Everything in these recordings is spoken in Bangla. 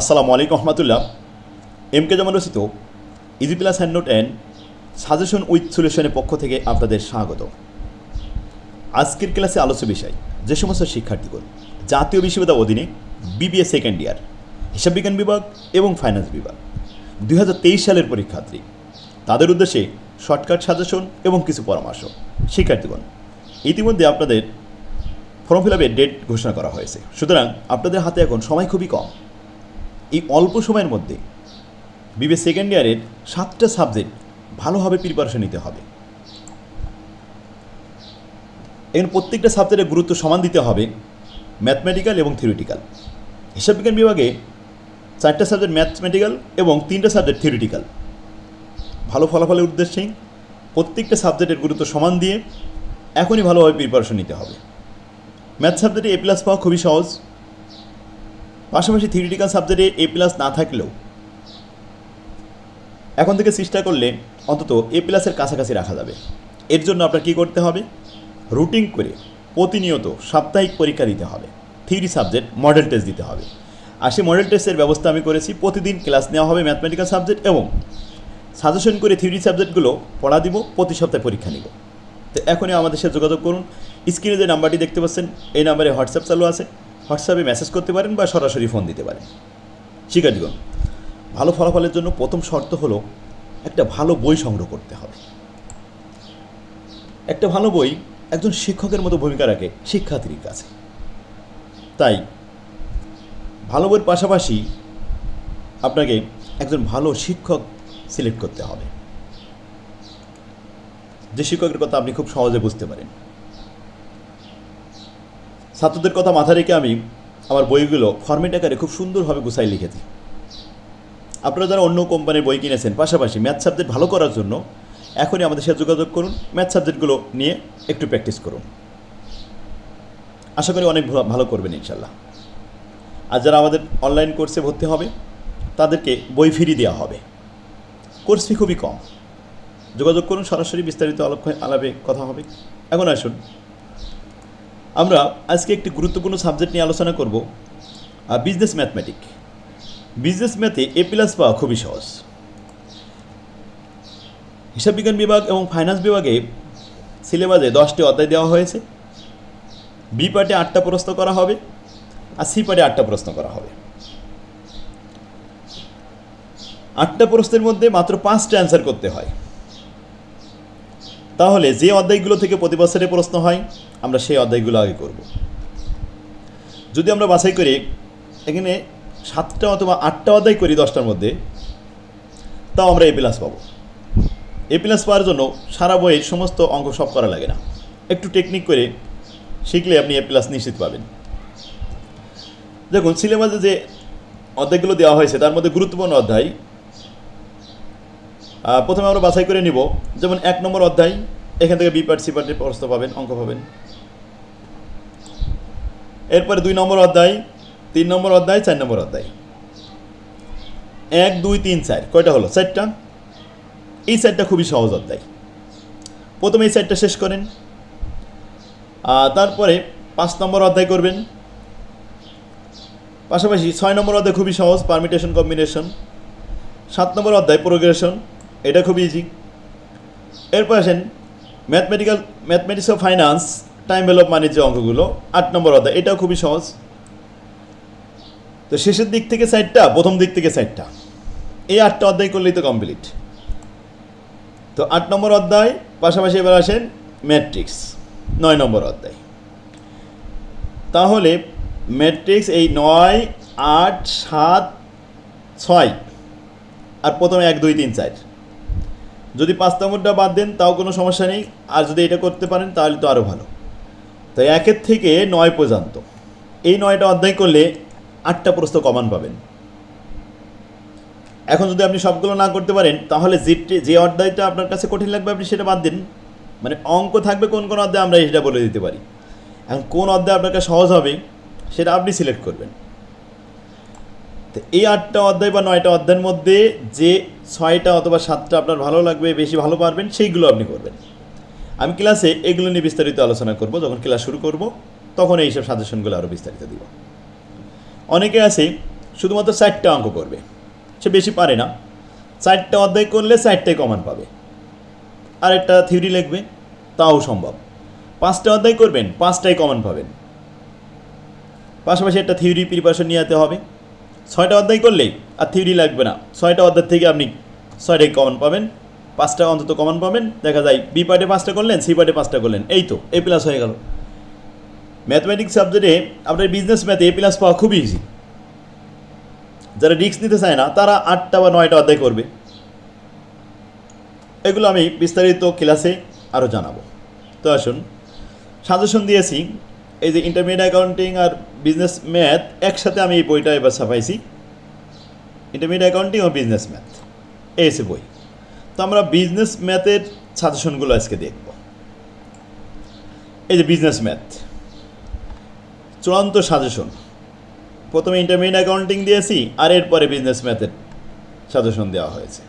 আসসালামু আলাইকুম রহমতুল্লাহ। এম কে জামান রচিত easy plus hand note and suggestion with সলিউশনের পক্ষ থেকে আপনাদের স্বাগত। আজকের ক্লাসে আলোচ্য বিষয়, যে সমস্ত শিক্ষার্থীগণ জাতীয় বিশ্ববিদ্যালয় অধীনে বিবিএ সেকেন্ড ইয়ার হিসাব বিজ্ঞান বিভাগ এবং ফাইন্যান্স বিভাগ, দুই হাজার তেইশ সালের পরীক্ষার্থী, তাদের উদ্দেশ্যে শর্টকাট সাজেশন এবং কিছু পরামর্শ। শিক্ষার্থীগণ, ইতিমধ্যে আপনাদের ফর্ম ফিল আপের ডেট ঘোষণা করা হয়েছে। সুতরাং আপনাদের হাতে এখন সময় খুবই কম। এই অল্প সময়ের মধ্যে বিবে সেকেন্ড ইয়ারের সাতটা সাবজেক্ট ভালোভাবে প্রিপারেশন নিতে হবে। এখন প্রত্যেকটা সাবজেক্টের গুরুত্ব সমান দিতে হবে ম্যাথমেটিক্যাল এবং থিওরিটিক্যাল হিসাব বিজ্ঞান বিভাগে চারটা সাবজেক্ট ম্যাথমেটিক্যাল এবং তিনটা সাবজেক্ট থিওরিটিক্যাল ভালো ফলাফলের উদ্দেশ্যেই প্রত্যেকটা সাবজেক্টের গুরুত্ব সমান দিয়ে এখনই ভালোভাবে প্রিপারেশন নিতে হবে। ম্যাথ সাবজেক্টে এ প্লাস পাওয়া খুবই সহজ। পাশাপাশি থিওরিটিক্যাল সাবজেক্টে এ প্লাস না থাকলেও এখন থেকে চেষ্টা করলে অন্তত এ প্লাসের কাছাকাছি রাখা যাবে। এর জন্য আপনার কী করতে হবে? রুটিন করে প্রতিনিয়ত সাপ্তাহিক পরীক্ষা দিতে হবে। থিওরি সাবজেক্ট মডেল টেস্ট দিতে হবে। আর সেই মডেল টেস্টের ব্যবস্থা আমি করেছি, প্রতিদিন ক্লাস নেওয়া হবে ম্যাথমেটিক্যাল সাবজেক্ট এবং সাজেশন করে থিওরি সাবজেক্টগুলো পড়া দিব, প্রতি সপ্তাহে পরীক্ষা নিব। তো এখনই আমাদের সাথে যোগাযোগ করুন। স্ক্রিনে যে নাম্বারটি দেখতে পাচ্ছেন, এই নাম্বারে হোয়াটসঅ্যাপ চালু আছে। হোয়াটসঅ্যাপে মেসেজ করতে পারেন বা সরাসরি ফোন দিতে পারেন। শিক্ষার্থীগণ ভালো ফলাফলের জন্য প্রথম শর্ত হলো একটা ভালো বই সংগ্রহ করতে হবে। একটা ভালো বই একজন শিক্ষকের মতো ভূমিকা রাখে, শিক্ষার্থীর কাছে। তাই ভালো বইয়ের পাশাপাশি আপনাকে একজন ভালো শিক্ষক সিলেক্ট করতে হবে। যে শিক্ষকের কথা আপনি খুব সহজে বুঝতে পারেন। ছাত্রদের কথা মাথা রেখে আমি আমার বইগুলো ফর্মেট আকারে খুব সুন্দরভাবে গুছাই লিখেছি। আপনারা যারা অন্য কোম্পানির বই কিনেছেন, পাশাপাশি ম্যাথ সাবজেক্ট ভালো করার জন্য এখনই আমাদের সাথে যোগাযোগ করুন। ম্যাথ সাবজেক্টগুলো নিয়ে একটু প্র্যাকটিস করুন। আশা করি অনেক ভালো করবেন ইনশাল্লাহ আর যারা আমাদের অনলাইন কোর্সে ভর্তি হবে, তাদেরকে বই ফিরিয়ে দেওয়া হবে। কোর্স ফি খুবই কম। যোগাযোগ করুন, সরাসরি বিস্তারিত আলাপ আলাপে কথা হবে। এখন আসুন। আমরা আজকে একটি গুরুত্বপূর্ণ সাবজেক্ট নিয়ে আলোচনা করব বিজনেস ম্যাথমেটিক বিজনেস ম্যাথে এ প্লাস পাওয়া খুবই সহজ। হিসাব বিজ্ঞান বিভাগ এবং ফাইন্যান্স বিভাগে সিলেবাসে দশটি অধ্যায় দেওয়া হয়েছে। বি পার্টে আটটা প্রশ্ন করা হবে আর সি পার্টে আটটা প্রশ্ন করা হবে। আটটা প্রশ্নের মধ্যে মাত্র পাঁচটা অ্যান্সার করতে হয়। তাহলে যে অধ্যায়গুলো থেকে প্রতি বছরে প্রশ্ন হয়, আমরা সেই অধ্যায়গুলো আগে করব। যদি আমরা বাছাই করি, এখানে সাতটা অথবা আটটা অধ্যায় করি দশটার মধ্যে, তাও আমরা এ প্লাস পাবো। এ প্লাস পাওয়ার জন্য সারা বইয়ের সমস্ত অঙ্ক সব করা লাগে না। একটু টেকনিক করে শিখলে আপনি এ প্লাস নিশ্চিত পাবেন। দেখুন সিলেবাসে যে অধ্যায়গুলো দেওয়া হয়েছে, তার মধ্যে গুরুত্বপূর্ণ অধ্যায় প্রথমে আমরা বাছাই করে নিব। যেমন এক নম্বর অধ্যায়, এখান থেকে বি পার্ট, সি পার্টের প্রশ্ন পাবেন, অঙ্ক পাবেন। এরপরে দুই নম্বর অধ্যায়, তিন নম্বর অধ্যায়, চার নম্বর অধ্যায়। এক, দুই, তিন, চার, কয়টা হলো? চারটা। এই চারটা খুবই সহজ অধ্যায়। প্রথমে এই চারটা শেষ করেন। তারপরে পাঁচ নম্বর অধ্যায় করবেন। পাশাপাশি ছয় নম্বর অধ্যায় খুবই সহজ পারমিটেশন কম্বিনেশন সাত নম্বর অধ্যায় প্রোগ্রেশন এটা খুব ইজি এরপর আসেন mathematical mathematics of finance time value of মানির যে অঙ্কগুলো, আট নম্বর অধ্যায়, এটাও খুবই সহজ। তো শেষের দিক থেকে সাইডটা প্রথম দিক থেকে সাইডটা এই আটটা অধ্যায় করলেই তো কমপ্লিট তো আট নম্বর অধ্যায়, পাশাপাশি এবার আসেন ম্যাট্রিক্স নয় নম্বর অধ্যায়। তাহলে ম্যাট্রিক্স এই নয়, আট, সাত, ছয়, আর প্রথমে এক, দুই, তিন, চার। যদি পাঁচ নম্বরটা বাদ দেন, তাও কোনো সমস্যা নেই। আর যদি এটা করতে পারেন, তাহলে তো আরও ভালো। তো একের থেকে নয় পর্যন্ত এই নয়টা অধ্যায় করলে আটটা প্রশ্ন কমান পাবেন। এখন যদি আপনি সবগুলো না করতে পারেন, তাহলে যে যে অধ্যায়টা আপনার কাছে কঠিন লাগবে, আপনি সেটা বাদ দিন। মানে অঙ্ক থাকবে কোন কোন অধ্যায়, আমরা সেটা বলে দিতে পারি। এখন কোন অধ্যায় আপনার কাছে সহজ হবে, সেটা আপনি সিলেক্ট করবেন। তো এই আটটা অধ্যায় বা নয়টা অধ্যায়ের মধ্যে যে ছয়টা অথবা সাতটা আপনার ভালো লাগবে, বেশি ভালো পারবেন, সেইগুলো আপনি করবেন। আমি ক্লাসে এগুলো নিয়ে বিস্তারিত আলোচনা করব, যখন ক্লাস শুরু করব, তখন এইসব সাজেশনগুলো আরও বিস্তারিত দিব। অনেকে আছে, শুধুমাত্র চারটা অঙ্ক করবে, সে বেশি পারে না। চারটা অধ্যায় করলে চারটাই কমান পাবে। আর একটা থিওরি লিখবে, তাও সম্ভব। পাঁচটা অধ্যায় করবেন পাঁচটাই কমন পাবেন। পাশাপাশি একটা থিওরি প্রিপারেশন নিয়ে যেতে হবে। ছয়টা অধ্যায় করলেই আর থিওরি লাগবে না। ছয়টা অধ্যায় থেকে আপনি ছয়টাই কমন পাবেন। পাঁচটা অন্তত কমন পাবেন। দেখা যায় বি পার্টে পাঁচটা করলেন সি পার্টে পাঁচটা করলেন। এই তো এ প্লাস হয়ে গেল। ম্যাথমেটিক্স সাবজেক্টে আপনার বিজনেস ম্যাথে এ প্লাস পাওয়া খুবই ইজি যারা রিস্ক নিতে চায় না, তারা আটটা বা নয়টা অধ্যায় করবে। এগুলো আমি বিস্তারিত ক্লাসে আরও জানাব। তো আসুন সাজেশন দিয়েছি এই যে ইন্টারমিডিয়েট অ্যাকাউন্টিং আর বিজনেস ম্যাথ একসাথে আমি এই বইটা এবার ছাপাইছি। ইন্টারমিডিয়েট অ্যাকাউন্টিং ও বিজনেস ম্যাথ এই এসে বই। তো আমরা বিজনেস ম্যাথের সাজেশনগুলো আজকে দেখব। এই যে বিজনেস ম্যাথ চূড়ান্ত সাজেশন প্রথমে ইন্টারমিডিয়েট অ্যাকাউন্টিং দিয়েছি আর এরপরে বিজনেস ম্যাথের সাজেশন দেওয়া হয়েছে।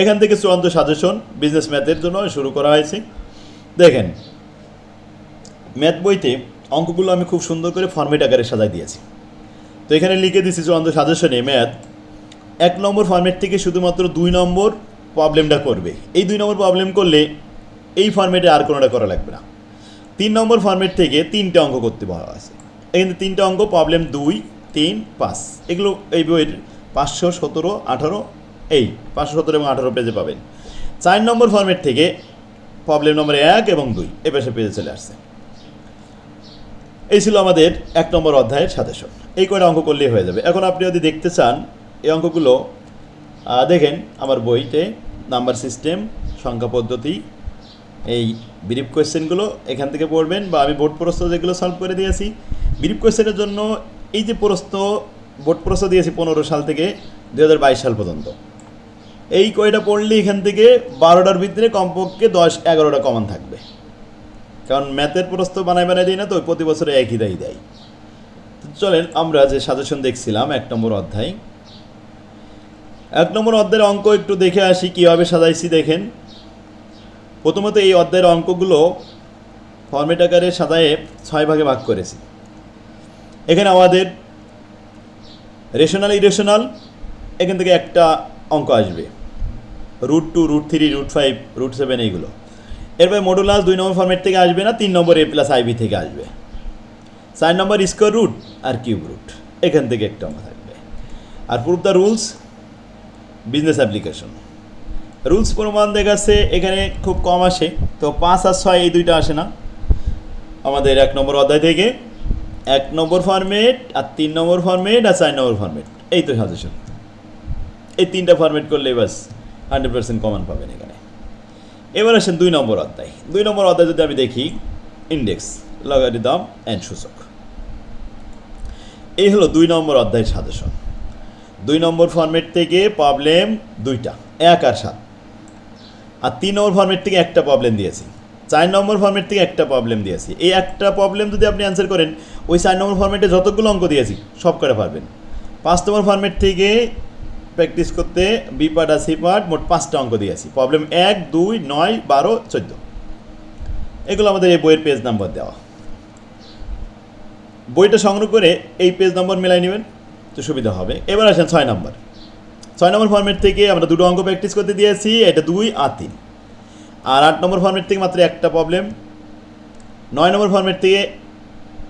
এখান থেকে চূড়ান্ত সাজেশন বিজনেস ম্যাথের জন্য শুরু করা হয়েছে। দেখেন ম্যাথ বইতে অঙ্কগুলো আমি খুব সুন্দর করে ফর্মেট আকারে সাজাই দিয়েছি। তো এখানে লিখে দিয়েছি চূড়ান্ত সাজেশনে ম্যাথ এক নম্বর ফর্মেট থেকে শুধুমাত্র দুই নম্বর প্রবলেমটা করবে। এই দুই নম্বর প্রবলেম করলে এই ফর্মেটে আর কোনোটা করা লাগবে না। তিন নম্বর ফর্মেট থেকে তিনটে অঙ্ক করতে বলা আছে এখানে তিনটে অঙ্ক প্রবলেম দুই, তিন, পাঁচ। এগুলো এই বইয়ের পাঁচশো, সতেরো, আঠারো এই, পাঁচশো সত্তর এবং আঠারো পেজে পাবেন। চার নম্বর ফর্মেট থেকে প্রবলেম নম্বর এক এবং দুই, এ পাশে পেজে চলে আসছে। এই ছিল আমাদের এক নম্বর অধ্যায়ের সাজেশন। এই কয়টা অঙ্ক করলেই হয়ে যাবে। এখন আপনি যদি দেখতে চান, এই অঙ্কগুলো দেখেন আমার বইতে নাম্বার সিস্টেম, সংখ্যা পদ্ধতি, এই ব্রিফ কোয়েশ্চেনগুলো এখান থেকে পড়বেন বা আমি বোর্ড প্রশ্ন যেগুলো সলভ করে দিয়েছি। ব্রিফ কোয়েশ্চেনের জন্য এই যে প্রশ্ন বোর্ড প্রশ্ন দিয়েছি পনেরো সাল থেকে দু হাজার বাইশ সাল পর্যন্ত। এই কয়টা পড়লে এখান থেকে বারোটার ভিতরে কমপক্ষে দশ, এগারোটা কমন থাকবে। কারণ ম্যাথের প্রশ্ন বানায় বানায় দিই না তো, প্রতি বছরে একই দায়ী দেয়। চলেন আমরা যে সাজেশন দেখছিলাম, এক নম্বর অধ্যায়। এক নম্বর অধ্যায়ের অঙ্ক একটু দেখে আসি, কীভাবে সাজাইছি দেখেন। প্রথমত এই অধ্যায়ের অঙ্কগুলো ফর্মেট আকারে সাজায়ে ছয় ভাগে ভাগ করেছি। এখানে আমাদের রেশনাল ইরেশনাল এখান থেকে একটা অঙ্ক আসবে। Root two root three root five root seven এইগুলো। এরপরে মডুলাস দুই নম্বর ফর্মেট থেকে আসবে না, তিন নম্বর এ প্লাস আইবি থেকে আসবে। চার নম্বর স্কোয়ার রুট আর কিউব রুট এখান থেকে একটা অঙ্ক থাকবে। আর proof the rules business application rules প্রমাণ দেখাচ্ছে, এখানে খুব কম আসে। তো পাঁচ আর ছয় এই দুইটা আসে না। আমাদের এক নম্বর অধ্যায় থেকে এক নম্বর ফরম্যাট আর তিন নম্বর ফরম্যাট আর চার নম্বর ফরম্যাট এই তো সাজেশন এই তিনটা ফরম্যাট করলে বাস। হান্ড্রেড পার্সেন্ট কমন পাবেন এখানে। এবার আসেন দুই নম্বর অধ্যায়। দুই নম্বর অধ্যায় যদি আমি দেখি ইন্ডেক্স লগারিদম অ্যান্ড সূচক। এই হলো দুই নম্বর অধ্যায়ের সাজেশন। দুই নম্বর ফর্মেট থেকে প্রবলেম দুইটা, এক আর সাত। আর তিন নম্বর ফর্মেট থেকে একটা প্রবলেম দিয়েছি। চার নম্বর ফরম্যাট থেকে একটা প্রবলেম দিয়েছি। এই একটা প্রবলেম যদি আপনি অ্যান্সার করেন, ওই চার নম্বর ফরম্যাটে যতগুলো অঙ্ক দিয়েছি সব করে পারবেন। পাঁচ নম্বর ফর্মেট থেকে প্র্যাকটিস করতে বি পার্ট আর সি পার্ট মোট পাঁচটা অঙ্ক দিয়েছি। প্রবলেম এক, দুই, নয়, বারো, চোদ্দ। এগুলো আমাদের এই বইয়ের পেজ নাম্বার দেওয়া। বইটা সংগ্রহ করে এই পেজ নম্বর মেলাই নেবেন, তো সুবিধা হবে। এবার আসেন ছয় নম্বর ছয় নম্বর ফর্মেট থেকে আমরা দুটো অঙ্ক প্র্যাকটিস করতে দিয়েছি, এটা দুই আর তিন। আর আট নম্বর ফর্মেট থেকে মাত্র একটা প্রবলেম নয় নম্বর ফর্মেট থেকে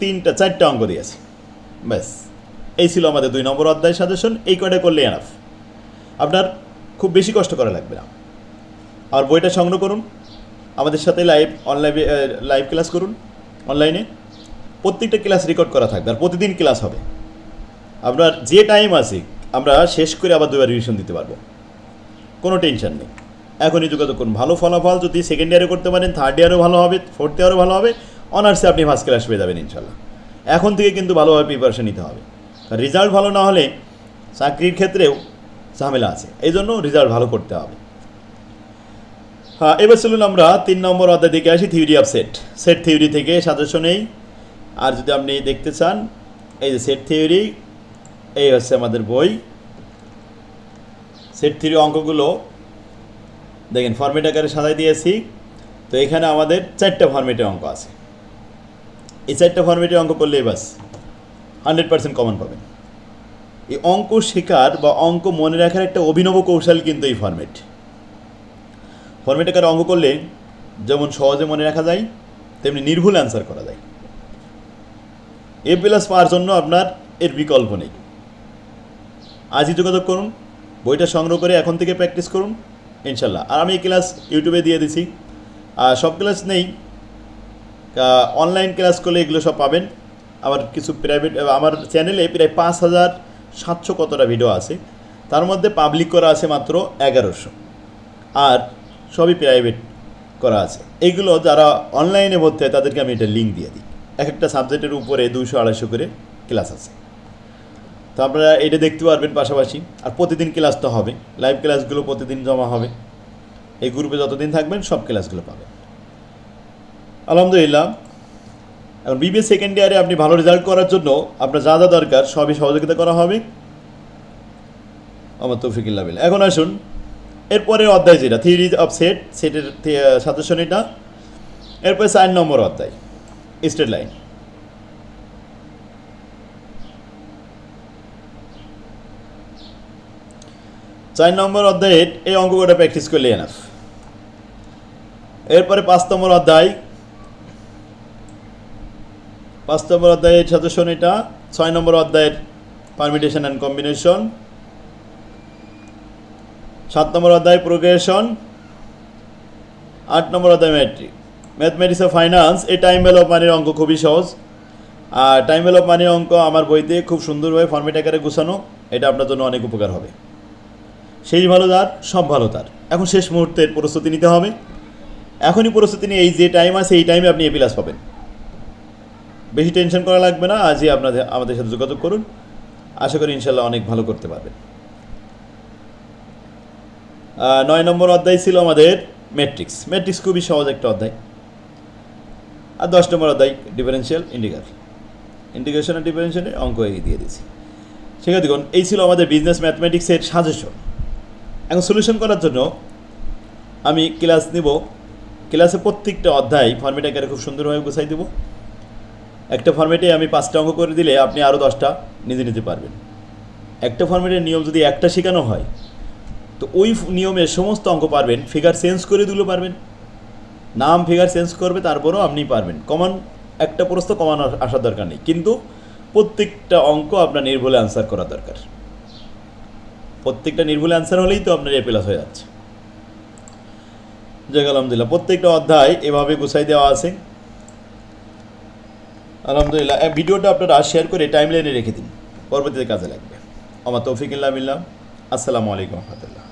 তিনটা, চারটা অঙ্ক দিয়েছি। ব্যাস, এই ছিল আমাদের দুই নম্বর অধ্যায় সাজেশন এই কয়টা করলেই এনাফ আপনার খুব বেশি কষ্ট করা লাগবে না। আর বইটা সংগ্রহ করুন। আমাদের সাথে লাইভ অনলাইনে লাইভ ক্লাস করুন। অনলাইনে প্রত্যেকটা ক্লাস রেকর্ড করা থাকবে, আর প্রতিদিন ক্লাস হবে। আপনার যে টাইম আছে, আমরা শেষ করে আবার দুবার রিভিশন দিতে পারব। কোনো টেনশন নেই। এখনই যোগাযোগ করুন। ভালো ফলাফল যদি সেকেন্ড ইয়ারে করতে পারেন থার্ড ইয়ারও ভালো হবে ফোর্থ ইয়ারও ভালো হবে অনার্সে আপনি ফার্স্ট ক্লাস পেয়ে যাবেন ইনশাল্লাহ এখন থেকে কিন্তু ভালোভাবে প্রিপারেশন নিতে হবে। কারণ রেজাল্ট ভালো না হলে চাকরির ক্ষেত্রেও ঝামেলা আছে। এই জন্য রেজাল্ট ভালো করতে হবে। হ্যাঁ এবার চলুন আমরা তিন নম্বর অধ্যায় থেকে আসি theory of set set theory থেকে সাজেশন নেই। আর যদি আপনি দেখতে চান, এই যে সেট থিওরি এই হচ্ছে আমাদের বই। সেট থিওরি অঙ্কগুলো, দেখেন ফর্মেট আকারে সাজাই দিয়েছি। তো এখানে আমাদের চারটা ফর্মেটের অঙ্ক আছে। এই চারটা ফর্মেটের অঙ্ক করলেই বাস হান্ড্রেড পার্সেন্ট কমন পাবেন। এই অঙ্ক শেখার বা অঙ্ক মনে রাখার একটা অভিনব কৌশল কিন্তু এই ফর্মেট ফর্মেট আকারে অঙ্ক করলে যেমন সহজে মনে রাখা যায়, তেমনি নির্ভুল অ্যান্সার করা যায়। এ প্লাস পাওয়ার জন্য আপনার এর বিকল্প নেই। আজই যোগাযোগ করুন, বইটা সংগ্রহ করে এখন থেকে প্র্যাকটিস করুন, ইনশাল্লাহ। আর আমি এই ক্লাস ইউটিউবে দিয়ে দিছি। আর সব ক্লাস নেই অনলাইন ক্লাস করলে এগুলো সব পাবেন। আবার কিছু প্রাইভেট আমার চ্যানেলে প্রায় পাঁচ হাজার সাতশো কতটা ভিডিও আছে, তার মধ্যে পাবলিক করা আছে মাত্র এগারোশো। আর সবই প্রাইভেট করা আছে। এইগুলো যারা অনলাইনে ভর্তি হয়, তাদেরকে আমি এটা লিঙ্ক দিয়ে দিই। এক একটা সাবজেক্টের উপরে দুশো আড়াইশো করে ক্লাস আছে। তো আপনারা এটা দেখতে পারবেন পাশাপাশি। আর প্রতিদিন ক্লাস তো হবে। লাইভ ক্লাসগুলো প্রতিদিন জমা হবে। এই গ্রুপে যতদিন থাকবেন, সব ক্লাসগুলো পাবেন। আলহামদুলিল্লাহ এখন বিবিএ সেকেন্ড ইয়ারে আপনি ভালো রেজাল্ট করার জন্য আপনার যা যা দরকার সবই সহযোগিতা করা হবে। আমার তৌফিকুল্লাহ বিল এখন আসুন এরপরে অধ্যায় যেটা থিওরি অফ সেট সেটের সাজেশন এটা এরপরে চার নম্বর অধ্যায় স্টেট লাইন চার নম্বর অধ্যায়ের এই অঙ্কটা প্র্যাকটিস করলে এনাফ এরপরে পাঁচ নম্বর অধ্যায় পাঁচ নম্বর অধ্যায়ের সাজেশন এটা। ছয় নম্বর অধ্যায়ের পারমিটেশন অ্যান্ড কম্বিনেশন সাত নম্বর অধ্যায় প্রোগ্রেশন আট নম্বর অধ্যায় ম্যাট্রিক ম্যাথমেটিক্স অফ ফাইন্যান্স এই টাইম ভ্যালু অফ মানির অঙ্ক খুবই সহজ। আর টাইম ভ্যালু অফ মানির অঙ্ক আমার বইতে খুব সুন্দরভাবে ফর্মেট আকারে গুছানো, এটা আপনার জন্য অনেক উপকার হবে। সেই ভালো তার, সব ভালো তার। এখন শেষ মুহূর্তের প্রস্তুতি নিতে হবে। এখনই প্রস্তুতি নিয়ে এই যে টাইম আছে, এই টাইমে আপনি এ প্লাস পাবেন। বেশি টেনশন করা লাগবে না, আজই আপনাদের, আমাদের সাথে যোগাযোগ করুন। আশা করি ইনশাল্লাহ অনেক ভালো করতে পারবেন। নয় নম্বর অধ্যায় ছিল আমাদের ম্যাট্রিক্স। ম্যাট্রিক্স খুবই সহজ একটা অধ্যায়। আর দশ নম্বর অধ্যায় ডিফারেন্সিয়াল ইন্ডিকার ইন্টিগ্রেশন আর ডিফারেন্সিয়ালে অঙ্ক এগিয়ে দিয়ে দিয়েছি। সেখানে দেখুন, এই ছিল আমাদের বিজনেস ম্যাথমেটিক্সের সাজেশন এখন সলিউশন করার জন্য আমি ক্লাস নিব। ক্লাসে প্রত্যেকটা অধ্যায় ফর্মেট আকারে খুব সুন্দরভাবে গুছাই দেবো। একটা ফর্মেটে আমি পাঁচটা অঙ্ক করে দিলে আপনি আরও দশটা নিজে নিতে পারবেন। একটা ফর্মেটের নিয়ম যদি একটা শেখানো হয়, তো ওই নিয়মে সমস্ত অঙ্ক পারবেন ফিগার চেঞ্জ করে দিলেও পারবেন। নাম ফিগার চেঞ্জ করবে, তারপরেও আপনি পারবেন। কমন একটা প্রশ্ন কমান আসার দরকার নেই, কিন্তু প্রত্যেকটা অঙ্ক আপনার নির্ভুলে অ্যান্সার করা দরকার। প্রত্যেকটা নির্ভুলে অ্যান্সার হলেই তো আপনার এ প্লাস হয়ে যাচ্ছে। যাক আলহামদুলিল্লাহ, প্রত্যেকটা অধ্যায় এভাবে গুছাই দেওয়া আছে। আলহামদুলিল্লাহ। ভিডিওটা আপনারা শেয়ার করে টাইম লাইনে রেখে দিন। পরবর্তীতে কাজে লাগবে। আমার তৌফিক ইল্লাহ আসসালামু আলাইকুম রহমতুল্লাহ।